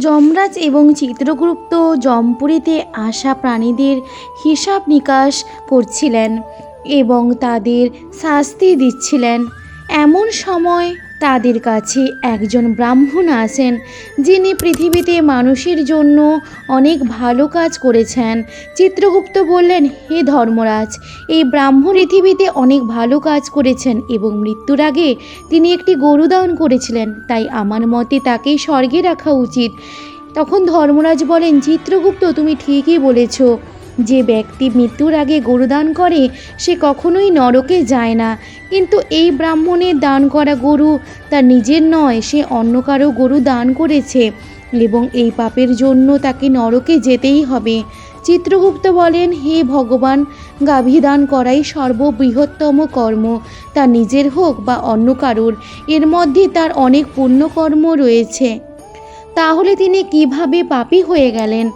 যমরাজ এবং চিত্রগুপ্ত জমপুরীতে আসা প্রাণীদের হিসাব নিকাশ করছিলেন এবং তাদের শাস্তি দিচ্ছিলেন। এমন সময় তাদের কাছে একজন ব্রাহ্মণ আসেন যিনি পৃথিবীতে মানুষের জন্য অনেক ভালো কাজ করেছেন। চিত্রগুপ্ত বললেন, হে ধর্মরাজ, এই ব্রাহ্মণ পৃথিবীতে অনেক ভালো কাজ করেছেন এবং মৃত্যুর আগে তিনি একটি গরু দান করেছিলেন, তাই আমার মতে তাকেই স্বর্গে রাখা উচিত। তখন ধর্মরাজ বলেন, চিত্রগুপ্ত, তুমি ঠিকই বলেছ। যে ব্যক্তি মৃত্যুর আগে গরু দান করে, সে কখনোই নরকে যায় না। কিন্তু এই ব্রাহ্মণের দান করা গরু তার নিজের নয়, সে অন্য কারও গরু দান করেছে এবং এই পাপের জন্য তাকে নরকে যেতেই হবে। চিত্রগুপ্ত বলেন, হে ভগবান, গাভী দান করাই সর্ববৃহত্তম কর্ম। তা নিজের হোক বা অন্য কারোর, এর মধ্যে তার অনেক পুণ্যকর্ম রয়েছে। তাহলে তিনি কীভাবে পাপী হয়ে গেলেন?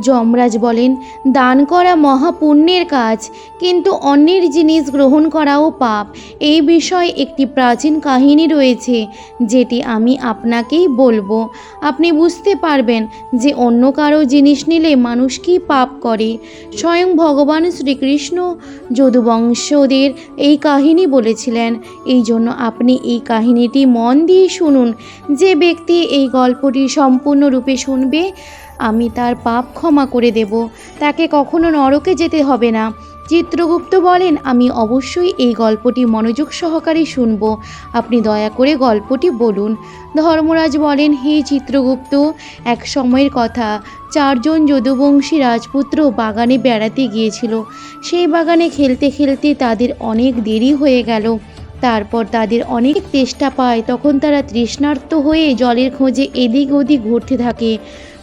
যমরাজ বলেন, দান করা মহাপুণ্যের কাজ, কিন্তু অন্যের জিনিস গ্রহণ করাও পাপ। এই বিষয়ে একটি প্রাচীন কাহিনী রয়েছে, যেটি আমি আপনাকেই বলব। আপনি বুঝতে পারবেন যে অন্য কারও জিনিস নিলে মানুষ কি পাপ করে। স্বয়ং ভগবান শ্রীকৃষ্ণ যদুবংশদের এই কাহিনী বলেছিলেন। এই জন্য আপনি এই কাহিনীটি মন দিয়ে শুনুন। যে ব্যক্তি এই গল্পটি সম্পূর্ণরূপে শুনবে আমি তার পাপ ক্ষমা করে দেব। তাকে কখনো নরকে যেতে হবে না। চিত্রগুপ্ত বলেন, আমি অবশ্যই এই গল্পটি মনোযোগ সহকারে শুনব। আপনি দয়া করে গল্পটি বলুন। ধর্মরাজ বলেন, হে চিত্রগুপ্ত, এক সময়ের কথা। চারজন যদুবংশী রাজপুত্র বাগানে বেড়াতে গিয়েছিল। সেই বাগানে খেলতে খেলতে তাদের অনেক দেরি হয়ে গেল। তারপর তাদের অনেক তেষ্টা পায়। তখন তারা তৃষ্ণার্ত হয়ে জলের খোঁজে এদিক ওদিক ঘুরতে থাকে।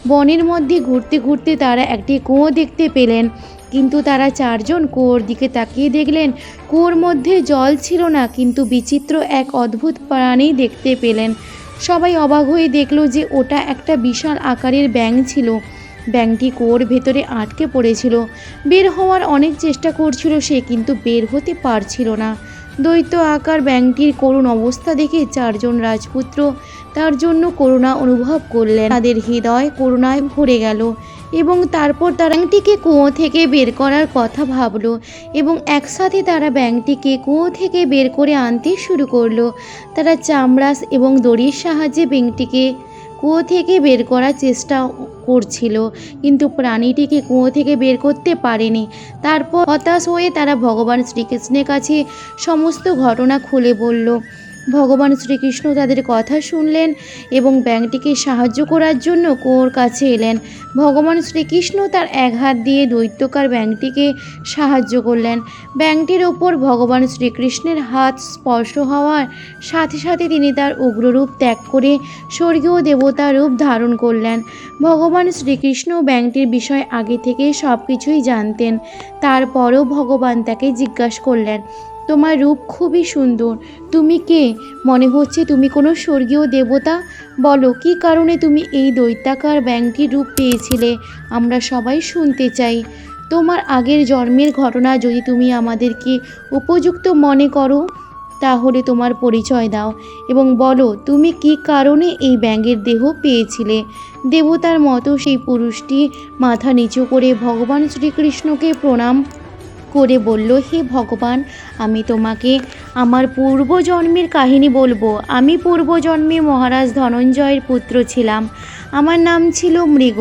বনের মধ্যে ঘুরতে ঘুরতে তারা একটি কুয়ো দেখতে পেলেন। কিন্তু তারা চারজন কুয়োর দিকে তাকিয়ে দেখলেন, কুয়োর মধ্যে জল ছিল না, কিন্তু বিচিত্র এক অদ্ভুত প্রাণী দেখতে পেলেন। সবাই অবাক হয়ে দেখল যে ওটা একটা বিশাল আকারের ব্যাঙ ছিল। ব্যাঙটি কুয়োর ভেতরে আটকে পড়েছিল। বের হওয়ার অনেক চেষ্টা করছিল সে, কিন্তু বের হতে পারছিল না। দৈত্য আকার ব্যাঙটির করুণ অবস্থা দেখে চারজন রাজপুত্র তার জন্য করুণা অনুভব করলেন। তাদের হৃদয় করুণায় ভরে গেল এবং তারপর তারা ব্যাংকটিকে কুয়ো থেকে বের করার কথা ভাবল এবং একসাথে তারা ব্যাংকটিকে কুয়ো থেকে বের করে আনতে শুরু করল। তারা চামড়াস এবং দড়ির সাহায্যে ব্যাংকটিকে কুয়ো থেকে বের করার চেষ্টা করছিল, কিন্তু প্রাণীটিকে কুয়ো থেকে বের করতে পারেনি। তারপর হতাশ হয়ে তারা ভগবান শ্রীকৃষ্ণের কাছে সমস্ত ঘটনা খুলে বলল ভগবান শ্রীকৃষ্ণ তাদের কথা শুনলেন এবং ব্যাংকটিকে সাহায্য করার জন্য কোর কাছে এলেন। ভগবান শ্রীকৃষ্ণ তার এক হাত দিয়ে দৈত্যকার ব্যাংকটিকে সাহায্য করলেন। ব্যাংকটির ওপর ভগবান শ্রীকৃষ্ণের হাত স্পর্শ হওয়ার সাথে সাথে তিনি তার উগ্ররূপ ত্যাগ করে স্বর্গীয় দেবতা রূপ ধারণ করলেন। ভগবান শ্রীকৃষ্ণ ব্যাংকটির বিষয় আগে থেকে সব কিছুই জানতেন। তারপরও ভগবান তাকে জিজ্ঞাসা করলেন তোমার রূপ খুবই সুন্দর। তুমি কে? মনে হচ্ছে তুমি কোনো স্বর্গীয় দেবতা। বলো, কী কারণে তুমি এই দৈত্যাকার ব্যাংকটির রূপ পেয়েছিলে? আমরা সবাই শুনতে চাই। তোমার আগের জন্মের ঘটনা যদি তুমি আমাদেরকে উপযুক্ত মনে করো, তাহলে তোমার পরিচয় দাও। এবং বলো, তুমি কী কারণে এই ব্যাঙের দেহ পেয়েছিলে? দেবতার মতো সেই পুরুষটি মাথা নিচু করে ভগবান শ্রীকৃষ্ণকে প্রণাম করে বলল, হে ভগবান, আমি তোমাকে আমার পূর্বজন্মের কাহিনী বলব। আমি পূর্বজন্মে মহারাজ ধনঞ্জয়ের পুত্র ছিলাম। আমার নাম ছিল মৃগ।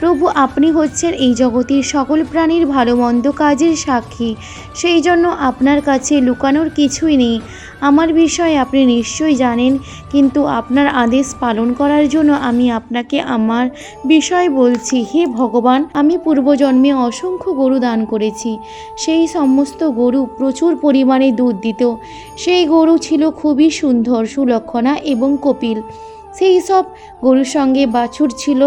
প্রভু আপনি হচ্ছেন এই জগতের সকল প্রাণীর ভালো মন্দ কাজের সাক্ষী। সেই জন্য আপনার কাছে লুকানোর কিছুই নেই। আমার বিষয়ে আপনি নিশ্চয়ই জানেন, কিন্তু আপনার আদেশ পালন করার জন্য আমি আপনাকে আমার বিষয় বলছি। হে ভগবান, আমি পূর্বজন্মে অসংখ্য গরু দান করেছি। সেই সমস্ত গরু প্রচুর পরিমাণে দুধ দিত। সেই গরু ছিল খুবই সুন্দর, সুলক্ষণা এবং কপিল। সেই সব গরুর সঙ্গে বাছুর ছিল।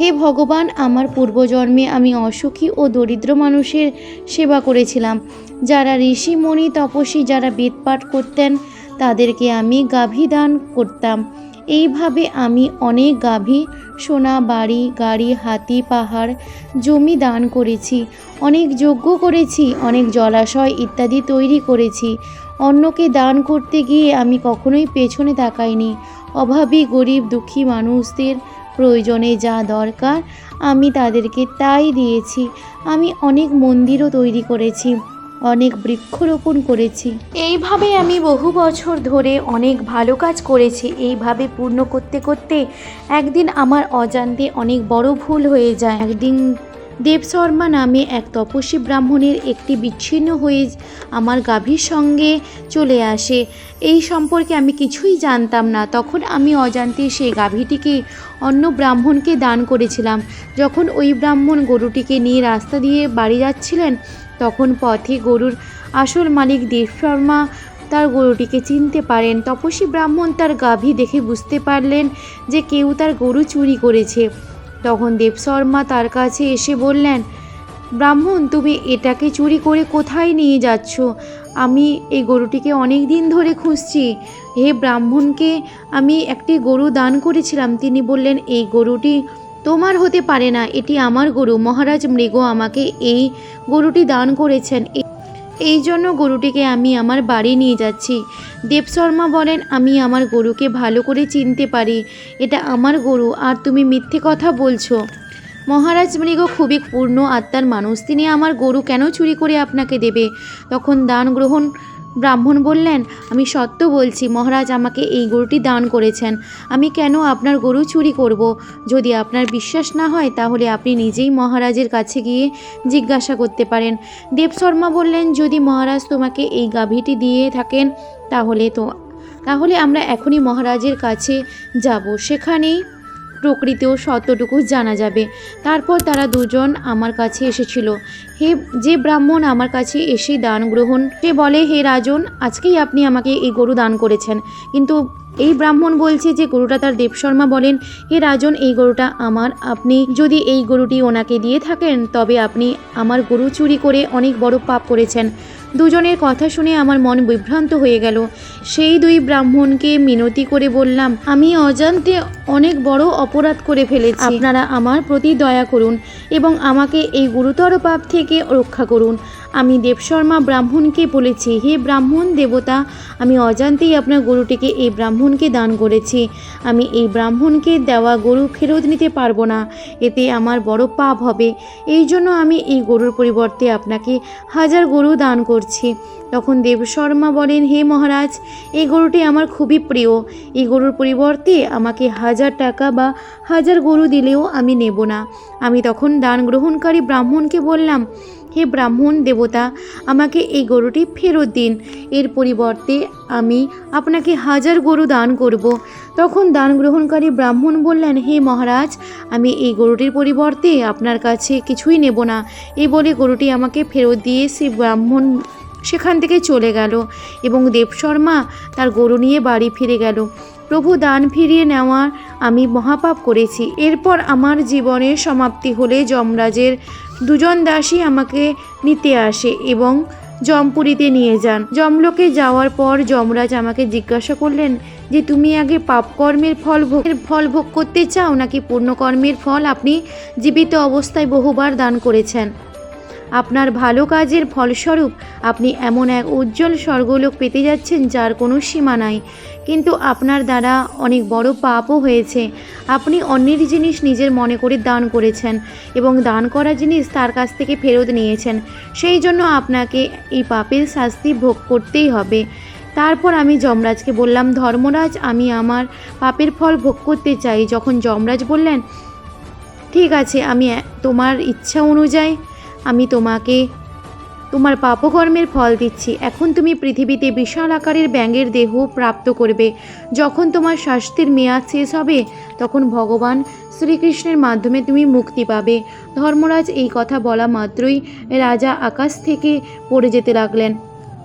হে ভগবান, আমার পূর্বজন্মে আমি অসুখী ও দরিদ্র মানুষের সেবা করেছিলাম। যারা ঋষি মণি তপস্বী যারা বেদপাঠ করতেন, তাদেরকে আমি গাভী দান করতাম। এইভাবে আমি অনেক গাভী, সোনা, বাড়ি, গাড়ি, হাতি, পাহাড়, জমি দান করেছি। অনেক যজ্ঞ করেছি, অনেক জলাশয় ইত্যাদি তৈরি করেছি। অন্যকে দান করতে গিয়ে আমি কখনোই পেছনে তাকাইনি। অভাবী, গরিব, দুঃখী মানুষদের প্রয়োজনে যা দরকার আমি তাদেরকে তাই দিয়েছি। আমি অনেক মন্দিরও তৈরি করেছি, অনেক বৃক্ষরোপণ করেছি। এইভাবে আমি বহু বছর ধরে অনেক ভালো কাজ করেছি। এইভাবে পূর্ণ করতে করতে একদিন আমার অজান্তে অনেক বড় ভুল হয়ে যায়। একদিন দেব শর্মা নামে এক তপস্বী ব্রাহ্মণের একটি বিচ্ছিন্ন হয়ে আমার গাভীর সঙ্গে চলে আসে। এই সম্পর্কে আমি কিছুই জানতাম না। তখন আমি অজান্তে সেই গাভীটিকে অন্য ব্রাহ্মণকে দান করেছিলাম। যখন ওই ব্রাহ্মণ গরুটিকে নিয়ে রাস্তা দিয়ে বাড়ি যাচ্ছিলেন, তখন পথে গরুর আসল মালিক দেব শর্মা তার গরুটিকে চিনতে পারেন। তপস্বী ব্রাহ্মণ তার গাভী দেখে বুঝতে পারলেন যে কেউ তার গরু চুরি করেছে। তখন দেব শর্মা তার কাছে এসে বললেন, ব্রাহ্মণ, তুমি এটাকে চুরি করে কোথায় নিয়ে যাচ্ছ? আমি এই গরুটিকে অনেক দিন ধরে খুঁজছি। হে ব্রাহ্মণকে, আমি একটি গরু দান করেছিলাম। তিনি বললেন, এই গরুটি তোমার হতে পারে না। এটি আমার গরু। মহারাজ মৃগ আমাকে এই গরুটি দান করেছেন। এই জন্য গরুটিকে আমি আমার বাড়ি নিয়ে যাচ্ছি। দেব শর্মা বলেন, আমি আমার গরুকে ভালো করে চিনতে পারি। এটা আমার গরু, আর তুমি মিথ্যে কথা বলছো। মহারাজ মৃগ খুবই পূর্ণ আত্মার মানুষ। তিনি আমার গরু কেন চুরি করে আপনাকে দেবে? তখন দান গ্রহণ ব্রাহ্মণ বললেন, আমি সত্য বলছি, মহারাজ আমাকে এই গরুটি দান করেছেন। আমি কেন আপনার গরু চুরি করব? যদি আপনার বিশ্বাস না হয়, তাহলে আপনি নিজেই মহারাজের কাছে গিয়ে জিজ্ঞাসা করতে পারেন। দেব শর্মা বললেন, যদি মহারাজ তোমাকে এই গাভীটি দিয়ে থাকেন, তাহলে তো, তাহলে আমরা এখনই মহারাজের কাছে যাব। সেখানেই প্রকৃতিও সত্যটুকু জানা যাবে। তারপর তারা দুজন আমার কাছে এসেছিল। হে, যে ব্রাহ্মণ আমার কাছে এসে দান গ্রহণ, সে বলে, হে রাজন, আজকেই আপনি আমাকে এই গরু দান করেছেন। কিন্তু এই ব্রাহ্মণ বলছে যে গরুটা তার দেবশর্মা বলেন, হে রাজন, এই গরুটা আমার। আপনি যদি এই গরুটি ওনাকে দিয়ে থাকেন, তবে আপনি আমার গরু চুরি করে অনেক বড় পাপ করেছেন। দুজনের কথা শুনে আমার মন বিভ্রান্ত হয়ে গেল। সেই দুই ব্রাহ্মণকে মিনতি করে বললাম, আমি অজান্তে অনেক বড় অপরাধ করে ফেলেছি। আপনারা আমার প্রতি দয়া করুন এবং আমাকে এই গুরুতর পাপ থেকে রক্ষা করুন। আমি দেবশর্মা ব্রাহ্মণকে বলেছি, হে ব্রাহ্মণ দেবতা, আমি অজান্তেই আপনার গরুটিকে এই ব্রাহ্মণকে দান করেছি। আমি এই ব্রাহ্মণকে দেওয়া গরু ফেরত নিতে পারব না, এতে আমার বড় পাপ হবে। এই জন্য আমি এই গরুর পরিবর্তে আপনাকে হাজার গরু দান করছি। তখন দেবশর্মা বলেন, হে মহারাজ, এই গরুটি আমার খুবই প্রিয়। এই গরুর পরিবর্তে আমাকে হাজার টাকা বা হাজার গরু দিলেও আমি নেব না। আমি তখন দান গ্রহণকারী ব্রাহ্মণকে বললাম হে ব্রাহ্মণ দেবতা, আমাকে এই গরুটি ফেরত দিন। এর পরিবর্তে আমি আপনাকে হাজার গরু দান করব। তখন দান গ্রহণকারী ব্রাহ্মণ বললেন, হে মহারাজ, আমি এই গরুটির পরিবর্তে আপনার কাছে কিছুই নেব না। এই বলে গরুটি আমাকে ফেরত দিয়ে সে ব্রাহ্মণ সেখান থেকে চলে গেল এবং দেবশর্মা তার গরু নিয়ে বাড়ি ফিরে গেল। প্রভু, দান ফিরিয়ে নেওয়ার আমি মহাপাপ করেছি। এরপর আমার জীবনের সমাপ্তি হলে যমরাজের দুজন দাসী আমাকে নিতে আসে এবং জমপুরীতে নিয়ে যান। জমলোকে যাওয়ার পর যমরাজ আমাকে জিজ্ঞাসা করলেন যে, তুমি আগে পাপকর্মের ফল ভোগের ফল ভোগ করতে চাও নাকি পূর্ণকর্মের ফল? আপনি জীবিত অবস্থায় বহুবার দান করেছেন। আপনার ভালো কাজের ফলস্বরূপ আপনি এমন এক উজ্জ্বল স্বর্গলোক পেতে যাচ্ছেন যার কোনো সীমা নাই। কিন্তু আপনার দ্বারা অনেক বড় পাপও হয়েছে। আপনি অন্যের জিনিস নিজের মনে করে দান করেছেন এবং দান করা জিনিস তার কাছ থেকে ফেরত নিয়েছেন। সেই জন্য আপনাকে এই পাপের শাস্তি ভোগ করতেই হবে। তারপর আমি যমরাজকে বললাম, ধর্মরাজ, আমি আমার পাপের ফল ভোগ করতে চাই। যখন যমরাজ বললেন, ঠিক আছে, আমি তোমার ইচ্ছা অনুযায়ী আমি তোমাকে, তোমার পাপকর্মের ফল দিচ্ছি। এখন তুমি পৃথিবীতে বিশাল আকারের ব্যাঙের দেহ প্রাপ্ত করবে। যখন তোমার শাস্তির মেয়াদ শেষ হবে, তখন ভগবান শ্রীকৃষ্ণের মাধ্যমে তুমি মুক্তি পাবে। ধর্মরাজ এই কথা বলা মাত্রই রাজা আকাশ থেকে পড়ে যেতে লাগলেন।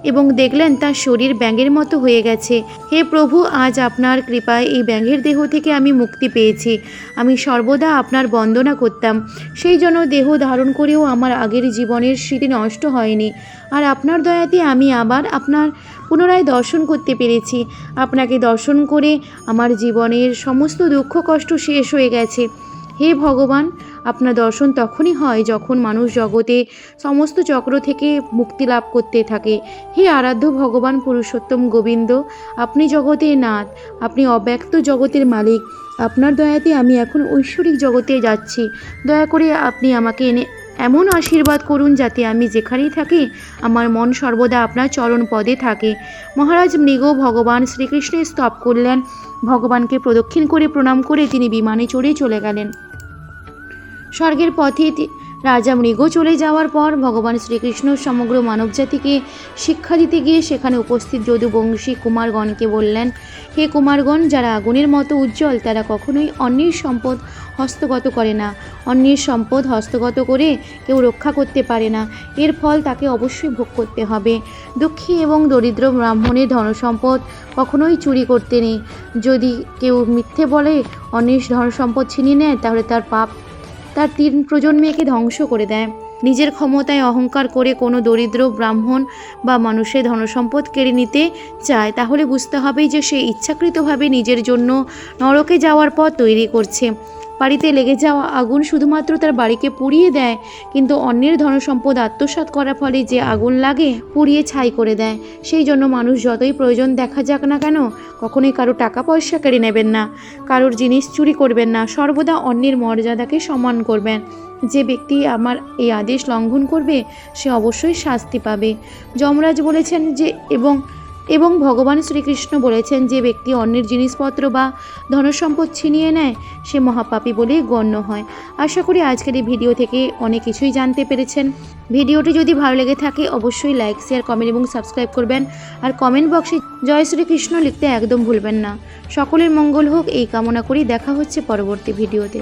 এবং দেখলেন তার শরীর ব্যাঙের মতো হয়ে গেছে। হে প্রভু, আজ আপনার কৃপায় এই ব্যাঙের দেহ থেকে আমি মুক্তি পেয়েছি। আমি সর্বদা আপনার বন্দনা করতাম। সেই জন্য দেহ ধারণ করেও আমার আগের জীবনের স্মৃতি নষ্ট হয়নি। আর আপনার দয়াতে আমি আবার আপনার পুনরায় দর্শন করতে পেরেছি। আপনাকে দর্শন করে আমার জীবনের সমস্ত দুঃখ কষ্ট শেষ হয়ে গেছে। হে ভগবান, আপনার দর্শন তখনই হয় যখন মানুষ জগতে সমস্ত চক্র থেকে মুক্তি লাভ করতে থাকে। হে আরাধ্য ভগবান পুরুষোত্তম গোবিন্দ, আপনি জগতের নাথ, আপনি অব্যক্ত জগতের মালিক। আপনার দয়াতে আমি এখন ঐশ্বরিক জগতে যাচ্ছি। দয়া করে আপনি আমাকে এনে এমন আশীর্বাদ করুন যাতে আমি যেখানেই থাকি, আমার মন সর্বদা আপনার চরণ পদে থাকে। মহারাজ মৃগ ভগবান শ্রীকৃষ্ণের স্তব করলেন। ভগবানকে প্রদক্ষিণ করে প্রণাম করে তিনি বিমানে চড়ে চলে গেলেন। স্বর্গের পথে রাজা মৃগ চলে যাওয়ার পর ভগবান শ্রীকৃষ্ণ সমগ্র মানবজাতিকে শিক্ষা দিতে গিয়ে সেখানে উপস্থিত যদুবংশী কুমারগণকে বললেন, হে কুমারগণ, যারা আগুনের মতো উজ্জ্বল, তারা কখনোই অন্যের সম্পদ হস্তগত করে না। অন্যের সম্পদ হস্তগত করে কেউ রক্ষা করতে পারে না। এর ফল তাকে অবশ্যই ভোগ করতে হবে। দুঃখী এবং দরিদ্র ব্রাহ্মণের ধনসম্পদ কখনোই চুরি করতে নেই। যদি কেউ মিথ্যে বলে অন্যের ধনসম্পদ ছিনিয়ে নেয়, তাহলে তার পাপ তার তিন প্রজন্মেকে ধ্বংস করে দেয়। নিজের ক্ষমতায় অহংকার করে কোনো দরিদ্র ব্রাহ্মণ বা মানুষের ধনসম্পদ কেড়ে নিতে চায়, তাহলে বুঝতে হবে যে সে ইচ্ছাকৃতভাবে নিজের জন্য নরকে যাওয়ার পথ তৈরি করছে। বাড়িতে লেগে যাওয়া আগুন শুধুমাত্র তার বাড়িকে পুড়িয়ে দেয়, কিন্তু অন্যের ধনসম্পদ আত্মসাৎ করার ফলে যে আগুন লাগে, পুড়িয়ে ছাই করে দেয়। সেই জন্য মানুষ যতই প্রয়োজন দেখা যাক না কেন, কখনোই কারও টাকা পয়সা কেড়ে নেবেন না, কারোর জিনিস চুরি করবেন না, সর্বদা অন্যের মর্যাদাকে সম্মান করবেন। যে ব্যক্তি আমার এই আদেশ লঙ্ঘন করবে, সে অবশ্যই শাস্তি পাবে। যমরাজ বলেছেন যে, এবং এবং ভগবান শ্রীকৃষ্ণ বলেছেন যে ব্যক্তি অন্যের জিনিসপত্র বা ধনসম্পদ ছিনিয়ে নেয়, সে মহাপাপী বলেই গণ্য হয়। আশা করি আজকের এই ভিডিও থেকে অনেক কিছুই জানতে পেরেছেন। ভিডিওটি যদি ভালো লেগে থাকে, অবশ্যই লাইক, শেয়ার, কমেন্ট এবং সাবস্ক্রাইব করবেন। আর কমেন্ট বক্সে জয় শ্রীকৃষ্ণ লিখতে একদম ভুলবেন না। সকলের মঙ্গল হোক, এই কামনা করি দেখা হচ্ছে পরবর্তী ভিডিওতে।